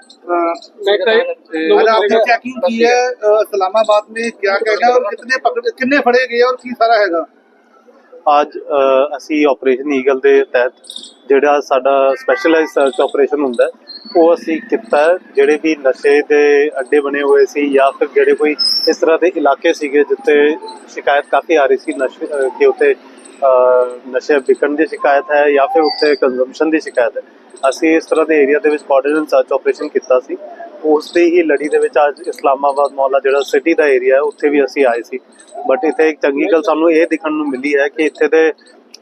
Next time आज आपने checking की है अ, इस्लामाबाद में क्या क्या गया और कितने पकड़े कितने फड़े गए और की सारा हैगा ਅੱਜ ਅ, ਅਸੀਂ ਆਪਰੇਸ਼ਨ ਈਗਲ ਦੇ ਤਹਿਤ ਜਿਹੜਾ ਸਾਡਾ ਸਪੈਸ਼ਲਾਈਜ਼ਡ ਸਰਚ ਆਪਰੇਸ਼ਨ ਹੁੰਦਾ ਹੈ, ਉਹ ਅਸੀਂ ਕੀਤਾ ਹੈ। ਜਿਹੜੇ ਵੀ ਨਸ਼ੇ ਦੇ ਅੱਡੇ ਬਣੇ ਹੋਏ ਸੀ ਜਾਂ ਫਿਰ ਜਿਹੜੇ ਕੋਈ ਇਸ ਤਰ੍ਹਾਂ ਦੇ ਇਲਾਕੇ ਸੀਗੇ ਜਿੱਥੇ ਸ਼ਿਕਾਇਤ ਕਾਫੀ ਆ ਰਹੀ ਸੀ ਨਸ਼ੇ ਅ, ਕਿ ਉੱਥੇ ਅ, ਨਸ਼ੇ ਵਿਕਣ ਦੀ ਸ਼ਿਕਾਇਤ ਹੈ ਜਾਂ ਫਿਰ ਉੱਥੇ ਕੰਜ਼ੰਪਸ਼ਨ ਦੀ ਸ਼ਿਕਾਇਤ ਹੈ ਅਸੀਂ ਇਸ ਤਰ੍ਹਾਂ ਦੇ ਏਰੀਆ ਦੇ ਵਿੱਚ ਕੋਆਰਡੀਨੇਟ ਸਰਚ ਆਪਰੇਸ਼ਨ ਕੀਤਾ ਸੀ। ਉਸ ਦੀ ਹੀ ਲੜੀ ਦੇ ਵਿੱਚ ਅੱਜ ਇਸਲਾਮਾਬਾਦ ਮੌਲਾ ਜਿਹੜਾ ਸਿਟੀ ਦਾ ਏਰੀਆ ਹੈ, ਉੱਥੇ ਵੀ ਅਸੀਂ ਆਏ ਸੀ। ਬਟ ਇੱਥੇ ਇੱਕ ਚੰਗੀ ਗੱਲ ਸਾਨੂੰ ਇਹ ਦਿਖਣ ਨੂੰ ਮਿਲੀ ਹੈ ਕਿ ਇੱਥੇ ਦੇ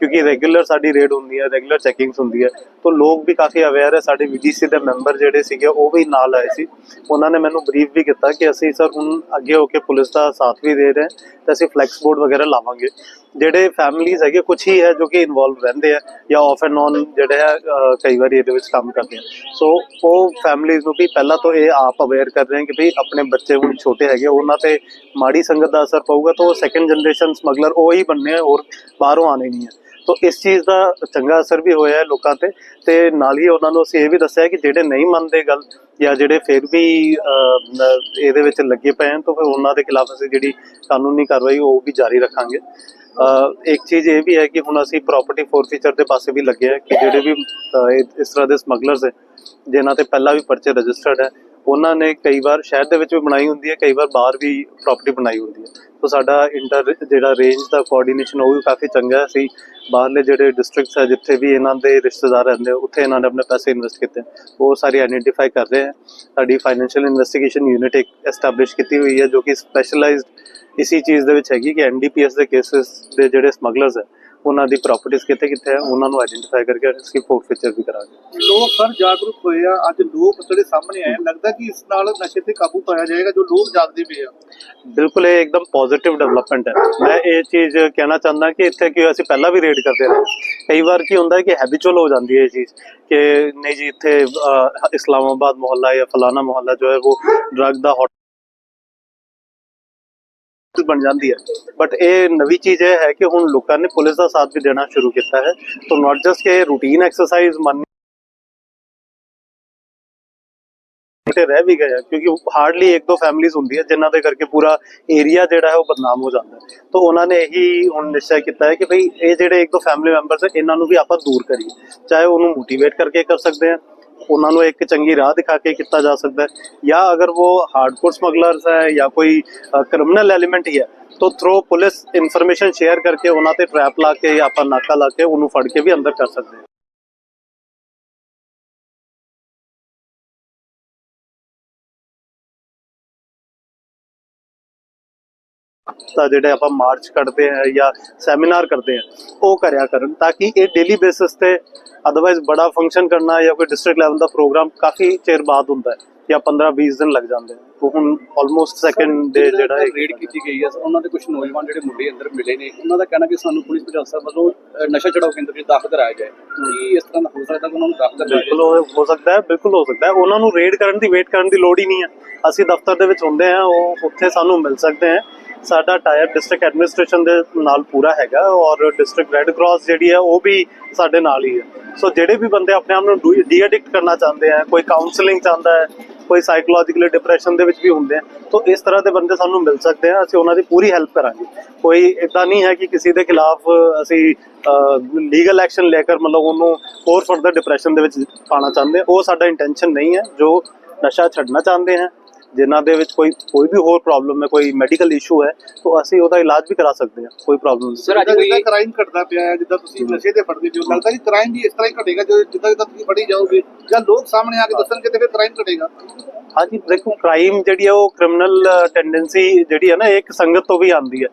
ਕਿਉਂਕਿ ਰੈਗੂਲਰ ਸਾਡੀ ਰੇਡ ਹੁੰਦੀ ਹੈ ਰੈਗੂਲਰ ਚੈਕਿੰਗਸ ਹੁੰਦੀ ਹੈ। ਤਾਂ ਲੋਕ ਵੀ ਕਾਫੀ ਅਵੇਅਰ ਹੈ, ਸਾਡੇ ਵੀਡੀਸੀ ਦੇ ਮੈਂਬਰ ਜਿਹੜੇ ਸੀਗੇ, ਉਹ ਵੀ ਨਾਲ ਆਏ ਸੀ। ਉਹਨਾਂ ਨੇ ਮੈਨੂੰ ਬਰੀਫ ਵੀ ਕੀਤਾ ਕਿ ਅਸੀਂ ਸਰ ਹੁਣ ਅੱਗੇ ਹੋ ਕੇ ਪੁਲਿਸ ਦਾ ਸਾਥ ਵੀ ਦੇ ਰਹੇ ਹਾਂ ਤੇ ਅਸੀਂ ਫਲੈਕਸ ਬੋਰਡ ਵਗੈਰਾ ਲਾਵਾਂਗੇ। ਜਿਹੜੇ ਫੈਮਲੀਜ਼ ਹੈਗੇ ਕੁਝ ਹੀ ਹੈ ਜੋ ਕਿ ਇਨਵੋਲਵ ਰਹਿੰਦੇ ਆ ਜਾਂ ਆਫ ਐਂਡ ਔਨ ਜਿਹੜੇ ਆ ਕਈ ਵਾਰੀ ਇਹਦੇ ਵਿੱਚ ਕੰਮ ਕਰਦੇ ਆ। ਸੋ ਉਹ ਫੈਮਲੀਜ਼ ਨੂੰ ਵੀ ਪਹਿਲਾਂ ਤੋਂ ਇਹ ਆਪ ਅਵੇਅਰ ਕਰ ਰਹੇ ਹਨ ਕਿ ਵੀ ਆਪਣੇ ਬੱਚੇ ਹੁਣ ਛੋਟੇ ਹੈਗੇ, ਉਹਨਾਂ ਤੇ ਮਾੜੀ ਸੰਗਤ ਦਾ ਅਸਰ ਪਊਗਾ ਤਾਂ ਉਹ ਸੈਕੰਡ ਜਨਰੇਸ਼ਨ ਸਮਗਲਰ ਉਹ ਹੀ ਬਣਨੇ ਆ ਹੋਰ ਬਾਹਰੋਂ ਆਣੇ ਨਹੀਂ ਹੈ ਤੋ ਇਸ ਚੀਜ਼ ਦਾ ਚੰਗਾ ਅਸਰ ਵੀ ਹੋਇਆ ਹੈ ਲੋਕਾਂ ਤੇ ਤੇ ਨਾਲ ਹੀ ਉਹਨਾਂ ਨੂੰ ਅਸੀਂ ਇਹ ਵੀ ਦੱਸਿਆ ਕਿ ਜਿਹੜੇ ਨਹੀਂ ਮੰਨਦੇ ਗੱਲ ਜਾਂ ਜਿਹੜੇ ਫਿਰ ਵੀ ਇਹਦੇ ਵਿੱਚ ਲੱਗੇ ਪਏ ਹਨ ਤਾਂ ਫਿਰ ਉਹਨਾਂ ਦੇ ਖਿਲਾਫ ਅਸੀਂ ਜਿਹੜੀ ਕਾਨੂੰਨੀ ਕਾਰਵਾਈ ਉਹ ਵੀ ਜਾਰੀ ਰੱਖਾਂਗੇ। ਇੱਕ ਚੀਜ਼ ਇਹ ਵੀ ਹੈ ਕਿ ਹੁਣ ਅਸੀਂ ਪ੍ਰਾਪਰਟੀ ਫੋਰਫੀਚਰ ਦੇ ਪਾਸੇ ਵੀ ਲੱਗੇ ਆ ਕਿ ਜਿਹੜੇ ਵੀ ਇਸ ਤਰ੍ਹਾਂ ਦੇ ਸਮਗਲਰਸ ਹੈ, ਜਿਨ੍ਹਾਂ ਤੇ ਪਹਿਲਾਂ ਵੀ ਪਰਚੇ ਰਜਿਸਟਰਡ ਹੈ, ਉਹਨਾਂ ਨੇ ਕਈ ਵਾਰ ਸ਼ਹਿਰ ਦੇ ਵਿੱਚ ਵੀ ਬਣਾਈ ਹੁੰਦੀ ਹੈ, ਕਈ ਵਾਰ ਬਾਹਰ ਵੀ ਪ੍ਰਾਪਰਟੀ ਬਣਾਈ ਹੁੰਦੀ ਹੈ। ਸੋ ਸਾਡਾ ਇੰਟਰ ਜਿਹੜਾ ਰੇਂਜ ਦਾ ਕੋਆਰਡੀਨੇਸ਼ਨ ਉਹ ਵੀ ਕਾਫੀ ਚੰਗਾ ਹੈ। ਅਸੀਂ ਬਾਹਰਲੇ ਜਿਹੜੇ ਡਿਸਟ੍ਰਿਕਟਸ ਹੈ, ਜਿੱਥੇ ਵੀ ਇਹਨਾਂ ਦੇ ਰਿਸ਼ਤੇਦਾਰ ਰਹਿੰਦੇ ਉੱਥੇ ਇਹਨਾਂ ਨੇ ਆਪਣੇ ਪੈਸੇ ਇਨਵੈਸਟ ਕੀਤੇ ਉਹ ਸਾਰੀ ਆਈਡੈਂਟੀਫਾਈ ਕਰ ਰਹੇ ਹੈ। ਸਾਡੀ ਫਾਈਨੈਂਸ਼ੀਅਲ ਇਨਵੈਸਟੀਗੇਸ਼ਨ ਯੂਨਿਟ ਇੱਕ ਐਸਟੈਬਲਿਸ਼ ਕੀਤੀ ਹੋਈ ਹੈ, ਜੋ ਕਿ ਸਪੈਸ਼ਲਾਈਜ਼ਡ ਇਸੀ ਚੀਜ਼ ਦੇ ਵਿੱਚ ਹੈਗੀ ਕਿ ਐਨਡੀਪੀਐਸ ਦੇ ਕੇਸਸ ਦੇ ਜਿਹੜੇ ਸਮਗਲਰਸ ਹੈ ਉਹਨਾਂ ਦੀ ਪ੍ਰਾਪਰਟੀਆਂ ਕਿੱਥੇ ਕਿੱਥੇ ਹੈ ਉਹਨਾਂ ਨੂੰ ਆਇਡੈਂਟੀਫਾਈ ਕਰਕੇ ਇਸकी ਫੋਰਫੀਚਰ ਵੀ ਕਰਾਂਗੇ। ਲੋਕ ਸਰ ਜਾਗਰੂਕ ਹੋਏ ਆ ਅੱਜ ਲੋਕ ਜਿਹੜੇ ਸਾਹਮਣੇ ਆਏ ਲੱਗਦਾ ਕਿ ਇਸ ਨਾਲ ਨਸ਼ੇ ਤੇ ਕਾਬੂ ਪਾਇਆ ਜਾਏਗਾ ਜੋ ਲੋਕ ਜਾਗਦੇ ਪਏ ਆ। ਬਿਲਕੁਲ ਇਹ ਇੱਕਦਮ ਪੋਜ਼ਿਟਿਵ ਡਿਵੈਲਪਮੈਂਟ ਹੈ। ਮੈਂ ਇਹ ਚੀਜ਼ ਕਹਿਣਾ ਚਾਹੁੰਦਾ ਕਿ ਇੱਥੇ ਕਿ ਅਸੀਂ ਪਹਿਲਾਂ ਵੀ ਰੇਡ ਕਰਦੇ ਰਹੇ। ਕਈ ਵਾਰ ਕੀ ਹੁੰਦਾ ਹੈ ਕਿ ਹੈਬਿਚੁਅਲ ਹੋ ਜਾਂਦੀ ਹੈ ਇਹ ਚੀਜ਼ ਕਿ ਨਹੀਂ ਜੀ ਇੱਥੇ ਇਸਲਾਮਾਬਾਦ ਮੁਹੱਲਾ ਜਾਂ ਫਲਾਣਾ ਮੁਹੱਲਾ ਜੋ ਹੈ ਉਹ ਡਰਗ ਦਾ ਬਣ ਜਾਂਦੀ ਹੈ। ਬਟ ਇਹ ਨਵੀਂ ਚੀਜ਼ ਇਹ ਹੈ ਕਿ ਹੁਣ ਲੋਕਾਂ ਨੇ ਪੁਲਿਸ ਦਾ ਸਾਥ ਵੀ ਦੇਣਾ ਸ਼ੁਰੂ ਕੀਤਾ ਹੈ। ਤਾਂ ਨਾਟ ਜਸਟ ਕਿ ਰੂਟੀਨ ਐਕਸਰਸਾਈਜ਼ ਮੰਨ ਤੇ ਰਹਿ ਵੀ ਗਏ ਕਿਉਂਕਿ ਹਾਰਡਲੀ ਇੱਕ ਦੋ ਫੈਮਲੀਆਂ ਹੁੰਦੀਆਂ ਜਿਨ੍ਹਾਂ ਦੇ ਕਰਕੇ ਪੂਰਾ ਏਰੀਆ ਜਿਹੜਾ ਹੈ ਉਹ ਬਦਨਾਮ ਹੋ ਜਾਂਦਾ ਹੈ। ਤਾਂ ਉਹਨਾਂ ਨੇ ਇਹੀ ਹੁਣ ਨਿਸ਼ਚੈ ਕੀਤਾ ਹੈ ਕਿ ਭਈ ਇਹ ਜਿਹੜੇ ਇੱਕ ਦੋ ਫੈਮਿਲੀ ਮੈਂਬਰਸ ਹੈ, ਇਹਨਾਂ ਨੂੰ ਵੀ ਆਪਾਂ ਦੂਰ ਕਰੀਏ। ਚਾਹੇ ਉਹਨੂੰ ਮੋਟੀਵੇਟ ਕਰਕੇ ਕਰ ਸਕਦੇ ਹਾਂ ਉਹਨਾਂ ਨੂੰ ਇੱਕ ਚੰਗੀ ਰਾਹ ਦਿਖਾ ਕੇ ਕੀਤਾ ਜਾ ਸਕਦਾ ਹੈ। ਜਾਂ ਅਗਰ ਉਹ ਹਾਰਡਕੋਰ ਸਮਗਲਰਸ ਹੈ ਜਾਂ ਕੋਈ ਕ੍ਰਿਮੀਨਲ ਐਲੀਮੈਂਟ ਹੀ ਹੈ, ਤਾਂ ਥਰੂ ਪੁਲਿਸ ਇਨਫੋਰਮੇਸ਼ਨ ਸ਼ੇਅਰ ਕਰਕੇ ਉਹਨਾਂ ਤੇ ਟ੍ਰੈਪ ਲਾ ਕੇ ਜਾਂ ਆਪਾਂ ਨਾਕਾ ਲਾ ਕੇ ਉਹਨੂੰ ਫੜ ਕੇ ਵੀ ਅੰਦਰ ਕਰ ਤਾਂ ਜਿਹੜੇ ਆਪਾਂ ਮਾਰਚ ਕੱਢਦੇ ਆ ਜਾਂ ਸੈਮੀਨਾਰ ਕਰਦੇ ਆ ਉਹ ਕਰਿਆ ਕਰਨ ਤਾਂ ਕਿ ਇਹ ਡੇਲੀ ਬੇਸਿਸ ਤੇ ਅਦਰਵਾਈਜ਼ ਬੜਾ ਫੰਕਸ਼ਨ ਕਰਨਾ ਜਾਂ ਕੋਈ ਡਿਸਟ੍ਰਿਕਟ ਲੈਵਲ ਦਾ ਪ੍ਰੋਗਰਾਮ ਕਾਫੀ ਚਿਰ ਬਾਅਦ ਹੁੰਦਾ ਹੈ। ਜਾਂ 15 20 ਦਿਨ ਲੱਗ ਜਾਂਦੇ ਆ। ਉਹ ਹੁਣ ਆਲਮੋਸਟ ਸੈਕੰਡ ਡੇ ਜਿਹੜਾ ਹੈ ਰੇਡ ਕੀਤੀ ਗਈ ਹੈ ਉਹਨਾਂ ਦੇ ਕੁਝ ਨੌਜਵਾਨ ਜਿਹੜੇ ਮੁੰਡੇ ਅੰਦਰ ਮਿਲੇ ਨੇ ਉਹਨਾਂ ਦਾ ਕਹਿਣਾ ਕਿ ਸਾਨੂੰ ਪੁਲਿਸ ਪ੍ਰਸ਼ਾਸਨ ਵੱਲੋਂ ਨਸ਼ਾ ਛਡਾਓ ਕੇਂਦਰ ਵਿੱਚ ਦਾਖਲ ਕਰਾਇਆ ਜਾਏ। ਕੀ ਇਸ ਤਰ੍ਹਾਂ ਦਾ ਹੋ ਸਕਦਾ ਕਿ ਉਹਨਾਂ ਨੂੰ ਦਾਖਲ ਕਰਾਇਆ ਬਿਲਕੁਲ ਹੋ ਸਕਦਾ ਹੈ ਬਿਲਕੁਲ ਹੋ ਸਕਦਾ ਹੈ। ਉਹਨਾਂ ਨੂੰ ਰੇਡ ਕਰਨ ਦੀ ਵੇਟ ਕਰਨ ਦੀ ਲੋੜ ਹੀ ਨਹੀਂ ਹੈ। ਅਸੀਂ ਦਫ਼ਤਰ ਦੇ ਵਿੱਚ ਹੁੰਦੇ ਆ ਉਹ ਉੱਥੇ ਸਾਨੂੰ ਮਿਲ ਸਕਦੇ ਆ ਸਾਡਾ ਟਾਇਰ ਡਿਸਟ੍ਰਿਕਟ ਐਡਮਿਨਿਸਟ੍ਰੇਸ਼ਨ ਦੇ ਨਾਲ ਪੂਰਾ ਹੈਗਾ ਔਰ ਡਿਸਟ੍ਰਿਕਟ ਰੈੱਡ ਕਰਾਸ ਜਿਹੜੀ ਹੈ ਉਹ ਵੀ ਸਾਡੇ ਨਾਲ ਹੀ ਹੈ। ਸੋ ਜਿਹੜੇ ਵੀ ਬੰਦੇ ਆਪਣੇ ਆਪ ਨੂੰ ਡੀ ਐਡਿਕਟ ਕਰਨਾ ਚਾਹੁੰਦੇ ਆ ਕੋਈ ਕਾਉਂਸਲਿੰਗ ਚਾਹੁੰਦਾ ਹੈ ਕੋਈ ਸਾਈਕੋਲੋਜੀਕਲੀ ਡਿਪਰੈਸ਼ਨ ਦੇ ਵਿੱਚ ਵੀ ਹੁੰਦੇ ਆ, ਤਾਂ ਇਸ ਤਰ੍ਹਾਂ ਦੇ ਬੰਦੇ ਸਾਨੂੰ ਮਿਲ ਸਕਦੇ ਆ, ਅਸੀਂ ਉਹਨਾਂ ਦੀ ਪੂਰੀ ਹੈਲਪ ਕਰਾਂਗੇ। ਕੋਈ ਇਦਾਂ ਨਹੀਂ ਹੈ ਕਿ ਕਿਸੇ ਦੇ ਖਿਲਾਫ ਅਸੀਂ ਲੀਗਲ ਐਕਸ਼ਨ ਲੈ ਕੇ ਮਤਲਬ ਉਹਨੂੰ ਹੋਰ ਫਰਦਰ ਡਿਪਰੈਸ਼ਨ ਦੇ ਵਿੱਚ ਪਾਣਾ ਚਾਹੁੰਦੇ, ਉਹ ਸਾਡਾ ਇੰਟੈਂਸ਼ਨ ਨਹੀਂ ਹੈ, ਜੋ ਨਸ਼ਾ ਛੱਡਣਾ ਚਾਹੁੰਦੇ ਹੈ। ਜਿਨ੍ਹਾਂ ਦੇ ਵਿੱਚ ਕੋਈ ਕੋਈ ਵੀ ਹੋਰ ਪ੍ਰੋਬਲਮ ਹੈ ਕੋਈ ਮੈਡੀਕਲ ਇਸ਼ੂ ਹੈ ਤਾਂ ਅਸੀਂ ਉਹਦਾ ਇਲਾਜ ਵੀ ਕਰਾ ਸਕਦੇ ਹਾਂ ਕੋਈ ਪ੍ਰੋਬਲਮ ਨਹੀਂ। ਸਰ ਅੱਜ ਜਿੱਦਾਂ ਕੋਈ ਜਿੱਦਾਂ ਕ੍ਰਾਈਮ ਘਟਦਾ ਪਿਆ ਹੈ ਜਿੱਦਾਂ ਤੁਸੀਂ ਨਸ਼ੇ ਤੇ ਫੜਦੇ ਹੋ ਲੱਗਦਾ ਕਿ ਕ੍ਰਾਈਮ ਵੀ ਇਸ ਤਰ੍ਹਾਂ ਹੀ ਘਟੇਗਾ ਜੋ ਜਿੱਦਾਂ ਜਿੱਦਾਂ ਤੁਸੀਂ ਫੜੀ ਜਾਓਗੇ ਜਾਂ ਲੋਕ ਸਾਹਮਣੇ ਆ ਕੇ ਦੱਸਣਗੇ ਤੇ ਫਿਰ ਕ੍ਰਾਈਮ ਘਟੇਗਾ। ਹਾਂਜੀ ਦੇਖੋ ਕ੍ਰਾਈਮ ਜਿਹੜੀ ਹੈ ਉਹ ਕ੍ਰਿਮੀਨਲ ਟੈਂਡੈਂਸੀ ਜਿਹੜੀ ਹੈ ਨਾ ਇੱਕ ਸੰਗਤ ਤੋਂ ਵੀ ਆਉਂਦੀ ਹੈ।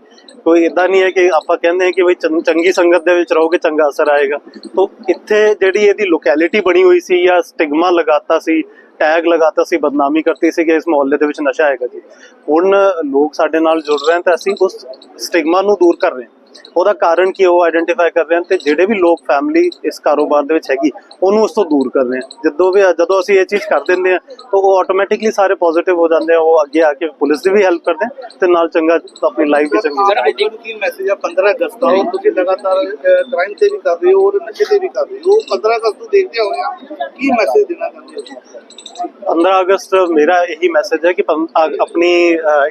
ਕੋਈ ਇਦਾਂ ਨਹੀਂ ਹੈ ਕਿ ਆਪਾਂ ਕਹਿੰਦੇ ਹਾਂ ਕਿ ਬਈ ਚੰ- ਚੰਗੀ ਸੰਗਤ ਦੇ ਵਿੱਚ ਰਹੋਗੇ ਚੰਗਾ ਅਸਰ ਆਏਗਾ। ਤੋਂ ਇੱਥੇ ਜਿਹੜੀ ਇਹਦੀ ਲੋਕੈਲਿਟੀ ਬਣੀ ਹੋਈ ਸੀ ਜਾਂ ਸਟਿਗਮਾ ਲਗਾਤਾ ਸੀ ਟੈਗ ਲਗਾਤਾ ਸੀ, ਬਦਨਾਮੀ ਕਰਤੀ ਸੀ ਕਿ ਇਸ ਮੁਹੱਲੇ ਦੇ ਵਿੱਚ ਨਸ਼ਾ ਹੈਗਾ ਜੀ। ਹੁਣ ਲੋਕ ਸਾਡੇ ਨਾਲ ਜੁੜ ਰਹੇ ਹਨ ਤਾਂ ਅਸੀਂ ਉਸ ਸਟਿਗਮਾ ਨੂੰ ਦੂਰ ਕਰ ਰਹੇ ਹਾਂ। ਉਹਦਾ ਕਾਰਨ ਕੀ ਉਹ ਆਇਡੈਂਟੀਫਾਈ ਕਰ ਰਹੇ ਹਨ ਤੇ ਜਿਹੜੇ ਵੀ ਲੋਕ ਫੈਮਿਲੀ ਇਸ ਕਾਰੋਬਾਰ ਦੇ ਵਿੱਚ ਹੈਗੀ ਉਹਨੂੰ ਉਸ ਤੋਂ ਦੂਰ ਕਰ ਰਹੇ ਹਨ। ਜਦੋਂ ਵੀ ਜਦੋਂ ਅਸੀਂ ਇਹ ਚੀਜ਼ ਕਰ ਦਿੰਦੇ ਹਾਂ ਤਾਂ ਉਹ ਆਟੋਮੈਟਿਕਲੀ ਸਾਰੇ ਪੋਜ਼ਿਟਿਵ ਹੋ ਜਾਂਦੇ ਆ ਉਹ ਅੱਗੇ ਆ ਕੇ ਪੁਲਿਸ ਦੀ ਵੀ ਹੈਲਪ ਕਰਦੇ ਆ ਤੇ ਨਾਲ ਚੰਗਾ ਆਪਣੀ ਲਾਈਫ ਵੀ ਚੰਗੀ ਸਰ ਇੱਕ ਕੀ ਮੈਸੇਜ ਆ 15 ਅਗਸਤ ਉਹ ਤੁਸੀਂ ਲਗਾਤਾਰ ਕ੍ਰਾਈਮ ਤੇ ਵੀ ਕਰ ਰਹੇ ਹੋ ਔਰ ਨਸ਼ੇ ਤੇ ਵੀ ਕਰ ਰਹੇ ਹੋ 15 ਅਗਸਤ ਨੂੰ ਦੇਖਦੇ ਹੋਏ ਆ ਕੀ ਮੈਸੇਜ ਦੇਣਾ ਚਾਹੁੰਦੇ ਹੋ? 15 ਅਗਸਤ ਮੇਰਾ ਇਹੀ ਮੈਸੇਜ ਹੈ ਕਿ ਆ- ਆਪਣੀ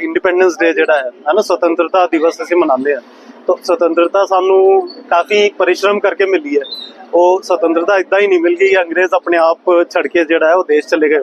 ਇੰਡੀਪੈਂਡੈਂਸ ਡੇ ਜਿਹੜਾ ਹੈ ਨਾ ਸੁਤੰਤਰਤਾ ਦਿਵਸ ਅਸੀਂ ਮਨਾਉਂਦੇ ਹਾਂ। ਤਾਂ ਸੁਤੰਤਰਤਾ ਸਾਨੂੰ ਕਾਫੀ ਪਰਿਸ਼ਰਮ ਕਰਕੇ ਮਿਲੀ ਹੈ। ਉਹ ਸੁਤੰਤਰਤਾ ਇਦਾਂ ਹੀ ਨਹੀਂ ਮਿਲ ਗਈ, ਅੰਗਰੇਜ਼ ਆਪਣੇ ਆਪ ਛੱਡ ਕੇ ਜਿਹੜਾ ਹੈ ਉਹ ਦੇਸ਼ ਚਲੇ ਗਏ।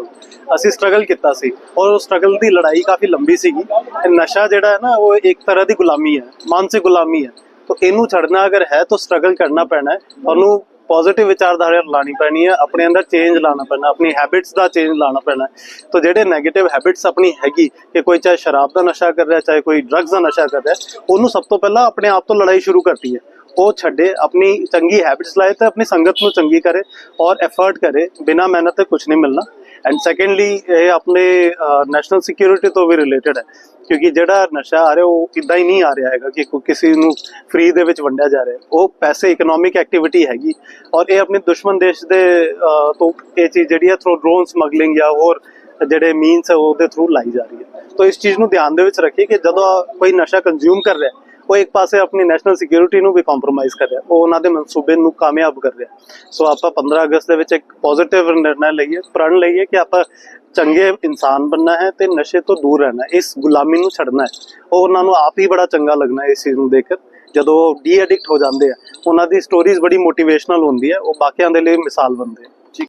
ਅਸੀਂ ਸਟਰਗਲ ਕੀਤਾ ਸੀ ਔਰ ਉਹ ਸਟਰਗਲ ਦੀ ਲੜਾਈ ਕਾਫੀ ਲੰਬੀ ਸੀਗੀ। ਇਹ ਨਸ਼ਾ ਜਿਹੜਾ ਹੈ ਨਾ, ਉਹ ਇੱਕ ਤਰ੍ਹਾਂ ਦੀ ਗੁਲਾਮੀ ਹੈ, ਮਾਨਸਿਕ ਗੁਲਾਮੀ ਹੈ। ਤਾਂ ਇਹਨੂੰ ਛੱਡਣਾ ਅਗਰ ਹੈ, ਤਾਂ ਸਟਰਗਲ ਕਰਨਾ ਪੈਣਾ ਹੈ। ਉਹਨੂੰ ਪੋਜ਼ਿਟਿਵ ਵਿਚਾਰਧਾਰਾ ਲਾਣੀ ਪੈਣੀ ਹੈ ਆਪਣੇ ਅੰਦਰ ਚੇਂਜ ਲਾਣਾ ਪੈਣਾ, ਆਪਣੀ ਹੈਬਿਟਸ ਦਾ ਚੇਂਜ ਲਾਣਾ ਪੈਣਾ। ਹੈ। ਤਾਂ ਜਿਹੜੇ 네ਗੇਟਿਵ ਹੈਬਿਟਸ ਆਪਣੀ ਹੈਗੀ, ਕਿ ਕੋਈ ਚਾਹੇ ਸ਼ਰਾਬ ਦਾ ਨਸ਼ਾ ਕਰ ਰਿਹਾ, ਚਾਹੇ ਕੋਈ ਡਰੱਗਸ ਦਾ ਨਸ਼ਾ ਕਰ ਰਿਹਾ, ਉਹਨੂੰ ਸਭ ਤੋਂ ਪਹਿਲਾਂ ਆਪਣੇ ਆਪ ਤੋਂ ਲੜਾਈ ਸ਼ੁਰੂ ਕਰਤੀ ਹੈ। ਉਹ ਛੱਡੇ, ਆਪਣੀ ਚੰਗੀ ਹੈਬਿਟਸ ਲਾਏ ਤੇ ਆਪਣੀ ਸੰਗਤ ਨੂੰ ਚੰਗੀ ਕਰੇ ਔਰ ਐਫਰਟ ਕਰੇ, ਬਿਨਾ ਮਿਹਨਤ ਤੇ ਕੁਝ ਨਹੀਂ ਮਿਲਣਾ। ਐਂਡ ਸੈਕੰਡਲੀ ਇਹ ਆਪਣੇ ਨੈਸ਼ਨਲ ਸਿਕਿਉਰਿਟੀ ਤੋਂ ਵੀ ਰਿਲੇਟਡ ਹੈ। ਕਿਉਂਕਿ ਜਿਹੜਾ ਨਸ਼ਾ ਆ ਰਿਹਾ ਉਹ ਇਦਾਂ ਹੀ ਨਹੀਂ ਆ ਰਿਹਾ ਹੈਗਾ ਕਿ ਕਿਸੇ ਨੂੰ ਫ੍ਰੀ ਦੇ ਵਿੱਚ ਵੰਡਿਆ ਜਾ ਰਿਹਾ। ਉਹ ਪੈਸੇ ਇਕਨੋਮਿਕ ਐਕਟੀਵਿਟੀ ਹੈਗੀ। ਔਰ ਇਹ ਆਪਣੇ ਦੁਸ਼ਮਣ ਦੇਸ਼ ਦੇ ਤੋਂ ਇਹ ਚੀਜ਼ ਜਿਹੜੀ ਹੈ ਥਰੂ ਡਰੋਨ ਸਮਗਲਿੰਗ ਜਾਂ ਹੋਰ ਜਿਹੜੇ ਮੀਨਸ ਉਹਦੇ ਥਰੂ ਲਾਈ ਜਾ ਰਹੀ ਹੈ। ਤਾਂ ਇਸ ਚੀਜ਼ ਨੂੰ ਧਿਆਨ ਦੇ ਵਿੱਚ ਰੱਖੀਏ ਕਿ ਜਦੋਂ ਕੋਈ ਨਸ਼ਾ ਕੰਜ਼ਿਊਮ ਕਰ ਰਿਹਾ ਹੈ, ਉਹ ਇੱਕ ਪਾਸੇ ਆਪਣੀ ਨੈਸ਼ਨਲ ਸਿਕਿਉਰਿਟੀ ਨੂੰ ਵੀ ਕੰਪਰੋਮਾਈਜ਼ ਕਰ ਰਿਹਾ। ਉਹ ਉਹਨਾਂ ਦੇ ਮਨਸੂਬੇ ਨੂੰ ਕਾਮਯਾਬ ਕਰ ਰਿਹਾ। ਸੋ ਆਪਾਂ 15 ਅਗਸਤ ਦੇ ਵਿੱਚ ਇੱਕ ਪੋਜ਼ਿਟਿਵ ਨਿਰਣਾ ਲਈਏ, ਪ੍ਰਣ ਲਈਏ ਕਿ ਆਪਾਂ ਚੰਗੇ ਇਨਸਾਨ ਬਣਨਾ ਹੈ ਤੇ ਨਸ਼ੇ ਤੋਂ ਦੂਰ ਰਹਿਣਾ ਇਸ ਗੁਲਾਮੀ ਨੂੰ ਛੱਡਣਾ ਹੈ। ਉਹ ਉਹਨਾਂ ਨੂੰ ਆਪ ਹੀ ਬੜਾ ਚੰਗਾ ਲੱਗਣਾ ਇਸ ਚੀਜ਼ ਨੂੰ ਦੇਖ ਕੇ। ਜਦੋਂ ਡੀ ਐਡਿਕਟ ਹੋ ਜਾਂਦੇ ਆ, ਉਹਨਾਂ ਦੀ ਸਟੋਰੀਜ਼ ਬੜੀ ਮੋਟੀਵੇਸ਼ਨਲ ਹੁੰਦੀ ਹੈ, ਉਹ ਬਾਕੀਆਂ ਦੇ ਲਈ ਮਿਸਾਲ ਬਣਦੇ ਆ।